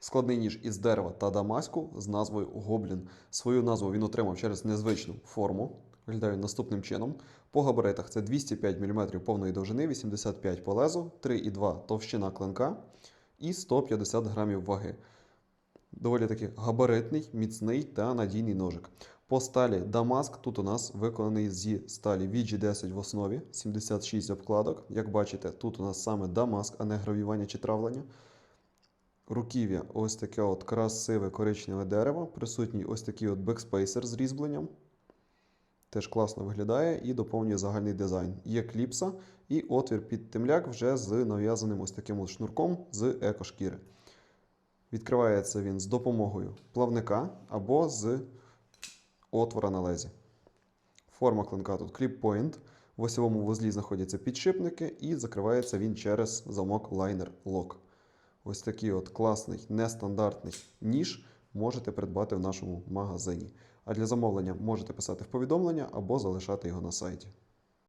Складний ніж із дерева та дамаську з назвою Гоблін. Свою назву він отримав через незвичну форму. Виглядає наступним чином. По габаритах це 205 мм повної довжини, 85 по лезу, 3,2 товщина клинка і 150 грамів ваги. Доволі таки габаритний, міцний та надійний ножик. По сталі Дамаск тут у нас виконаний зі сталі VG10 в основі, 76 обкладок. Як бачите, тут у нас саме Дамаск, а не гравіювання чи травлення. Руків'я ось таке от красиве коричневе дерево. Присутній ось такий от бекспейсер з різьбленням. Теж класно виглядає і доповнює загальний дизайн. Є кліпса і отвір під темляк вже з нав'язаним ось таким от шнурком з екошкіри. Відкривається він з допомогою плавника або з отвора на лезі. Форма клинка тут кліп-point. В осьовому вузлі знаходяться підшипники і закривається він через замок Liner Lock. Ось такий от класний, нестандартний ніж можете придбати в нашому магазині. А для замовлення можете писати в повідомлення або залишати його на сайті.